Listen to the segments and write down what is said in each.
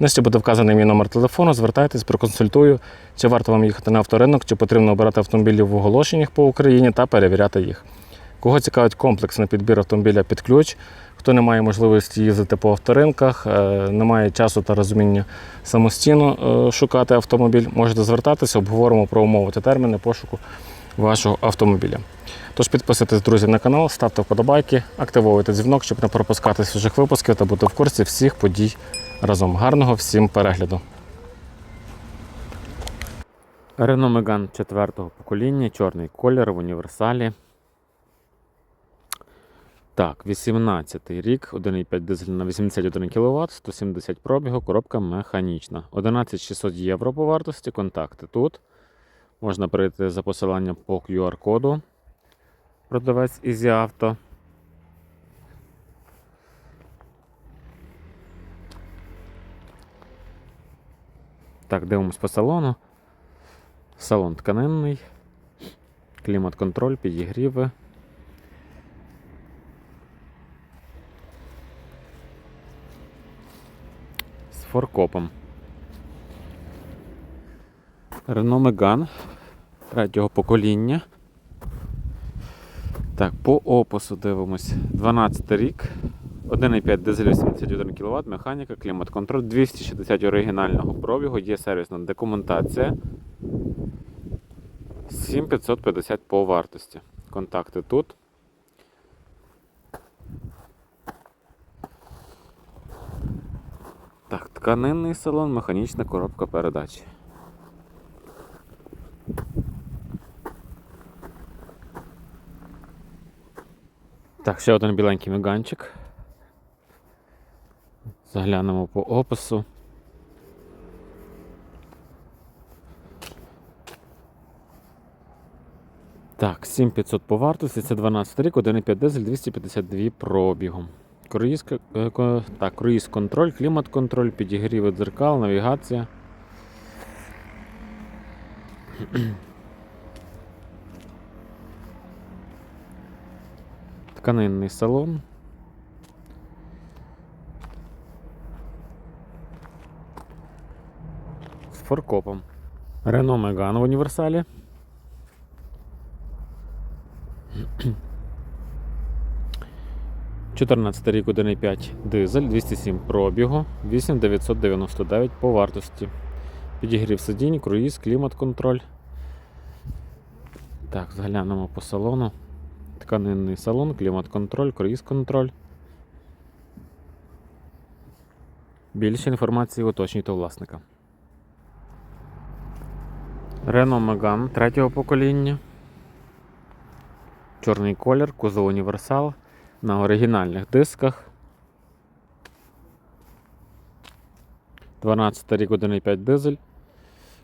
Нижче буде вказаний мій номер телефону. Звертайтесь, проконсультую, чи варто вам їхати на авторинок, чи потрібно обирати автомобілі в оголошеннях по Україні та перевіряти їх. Кого цікавить комплексний підбір автомобіля під ключ, хто не має можливості їздити по авторинках, е, не має часу та розуміння самостійно е, шукати автомобіль, можете звертатися, обговоримо про умови та терміни пошуку вашого автомобіля. Тож підписуйтесь, друзі, на канал, ставте вподобайки, активовуйте дзвінок, щоб не пропускати свіжих випусків та бути в курсі всіх подій разом. Гарного всім перегляду. Renault Megane четвертого покоління, чорний колір в універсалі. Так, 18 рік, 1,5 дизель на 81 кВт, 170 пробігу, коробка механічна. 11600 євро по вартості, контакти тут. Можна перейти за посиланням по QR-коду. Продавець Easy Auto. Так, дивимось по салону. Салон тканинний, клімат-контроль, підігріви. З форкопом. Renault Megane третього покоління. Так, по опису дивимось. 12 рік. 1,5 дизель 81 кВт, механіка, клімат-контроль, 260 оригінального пробігу, є сервісна документація. 7550 по вартості. Контакти тут. Так, тканинний салон, механічна коробка передач. Так, ще один біленький меганчик. Заглянемо по опису. Так, 7500 по вартості, це 12 рік, 1,5 дизель, 252 пробігом. Круїз, е, так, круїз контроль, клімат контроль, підігріви дзеркал, навігація. Тканинний салон. Форкопом. Renault Megane в універсалі. Чотирнадцятий рік 1,5 дизель, 207 пробігу, 8999 по вартості. Підігрів сидінь, круїз, клімат-контроль. Так, заглянемо по салону. Тканинний салон, клімат-контроль, круїз-контроль. Більше інформації уточнюйте у власника. Renault Megane третього покоління. Чорний колір, кузов універсал на оригінальних дисках. 12 рік 1,5 дизель.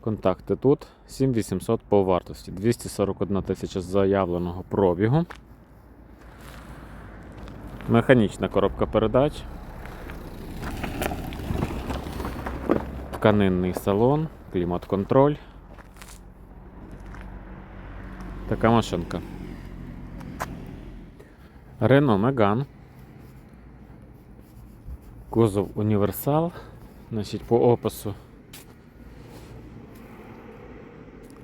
Контакти тут 7800 по вартості. 241 тисяча заявленого пробігу. Механічна коробка передач. Тканинний салон, клімат-контроль. Така машинка. Renault Megane. Кузов універсал. Значить, по опису.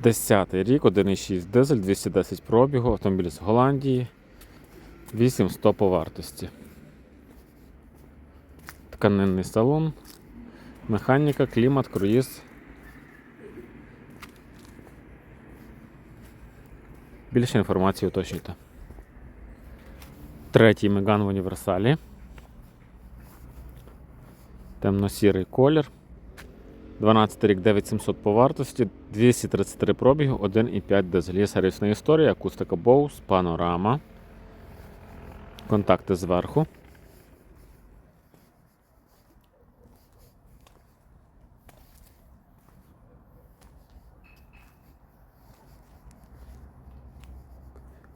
10 рік, 1,6 дизель, 210 пробігу, автомобіль з Голландії. 8100 по вартості. Тканинний салон, механіка, клімат, круїз. Більше інформації уточнюйте. Третій Меган в універсалі. Темно-сірий колір. 12 рік 9700 по вартості, 233 пробігу, 1,5 дизель. Є сервісна історія, акустика Bose, панорама. Контакти зверху.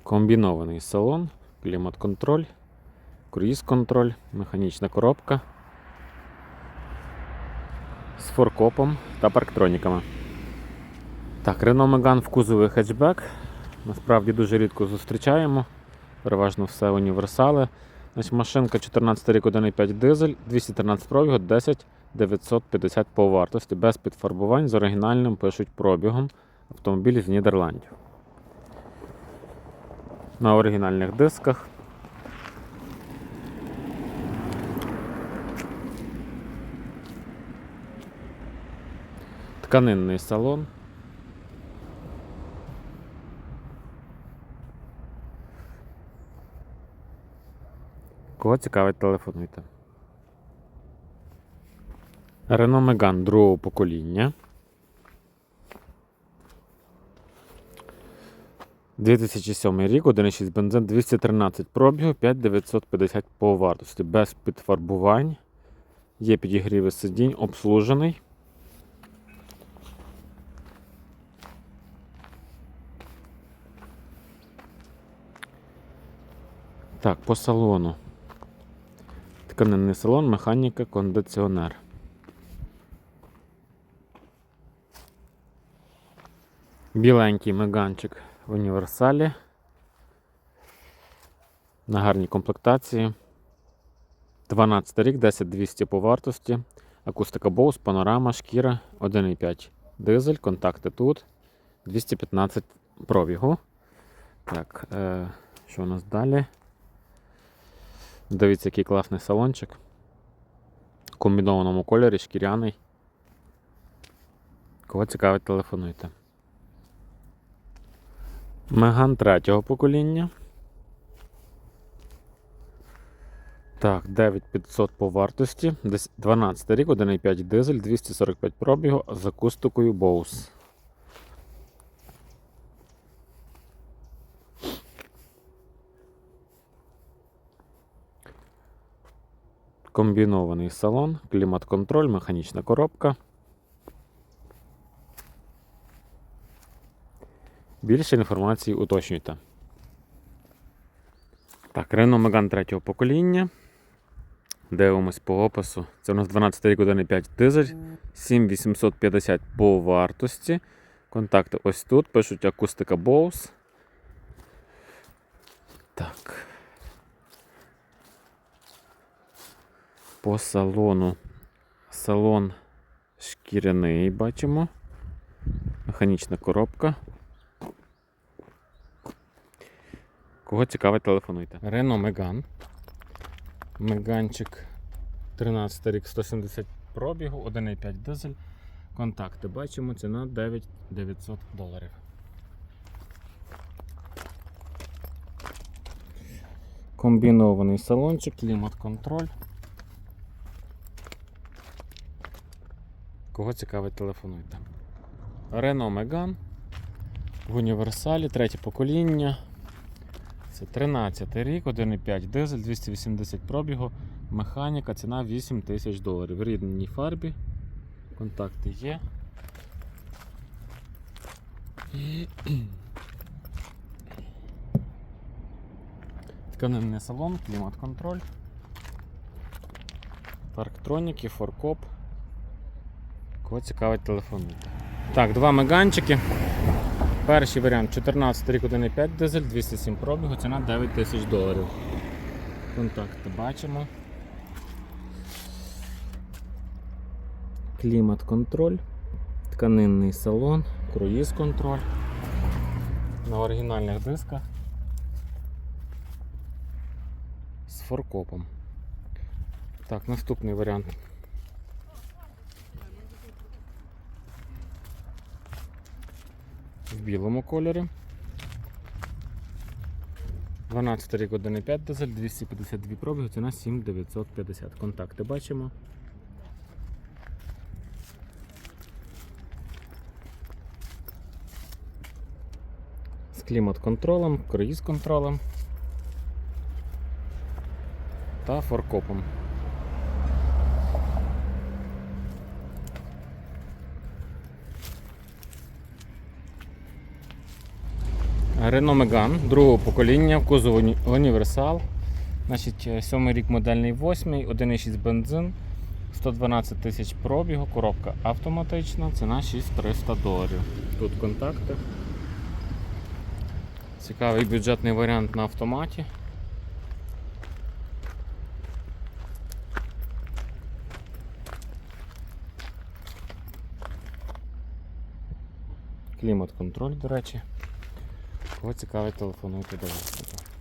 Комбінований салон, клімат-контроль, круїз-контроль, механічна коробка з форкопом та парктроніками. Так, Renault Megane в кузові хетчбек. Насправді дуже рідко зустрічаємо. Переважно все універсали. Значить, машинка 14 рік 1,5 дизель, 213 пробігу, 10 950 по вартості, без підфарбувань з оригінальним пишуть пробігом. Автомобіль з Нідерландів. На оригінальних дисках. Тканинний салон. Кого цікавить, телефонуйте. Renault Megane другого покоління. 2007 рік, 1,6 бензин, 213 пробігу, 5950 по вартості. Без підфарбувань. Є підігріви сидінь, обслужений. Так, по салону. Тканинний салон, механіка, кондиціонер. Біленький меганчик в універсалі. На гарній комплектації. 12 рік, 10200 по вартості. Акустика Bose, панорама, шкіра, 1,5 дизель, контакти тут. 215 пробігу. Так, е, що у нас далі? Дивіться, який класний салончик. В комбінованому кольорі, шкіряний. Кого цікавить, телефонуйте. Меган третього покоління. Так, 9500 по вартості. 12 рік, 1,5 дизель, 245 пробігу з акустикою Bose. Комбінований салон, клімат-контроль, механічна коробка. Більше інформації уточнюйте. Так, Renault Megane третього покоління. Дивимось по опису. Це у нас 12 рік 1,5 дизель, 7850 по вартості. Контакти ось тут. Пишуть акустика Bose. Так. По салону. Салон шкіряний бачимо. Механічна коробка. Кого цікавить, телефонуйте. Renault Megane. Меганчик 13 рік 170 пробігу, 1,5 дизель. Контакти бачимо, ціна 9900 доларів. Комбінований салончик, клімат-контроль. Кого цікавить, телефонуйте. Renault Megane в універсалі, третє покоління. Це 13 рік, 1,5 дизель, 280 пробігу, механіка, ціна 8 тисяч доларів. В рідній фарбі. Контакти є. Тканинний салон, клімат-контроль. Парктроніки, форкоп. Кого цікавить телефонуйте. Так, два меганчики. Перший варіант 14 рік 1,5 дизель, 207 пробігу, ціна 9 тисяч доларів. Контакти бачимо. Клімат-контроль, тканинний салон, круїз-контроль. На оригінальних дисках. З форкопом. Так, наступний варіант. Білому кольорі. 12 рік 1,5 дизель, 252 пробіги, ціна 7950. Контакти бачимо. З клімат-контролем, круїз-контролем та форкопом. Renault Megane другого покоління в кузові універсал. Значить, е, сьомий рік модельний восьмий, 1,6 бензин, 112 тисяч пробігу, коробка автоматична, ціна 6300 доларів. Тут контакти. Цікавий бюджетний варіант на автоматі. Клімат-контроль, до речі. Кого цікавить, телефонуйте до власника.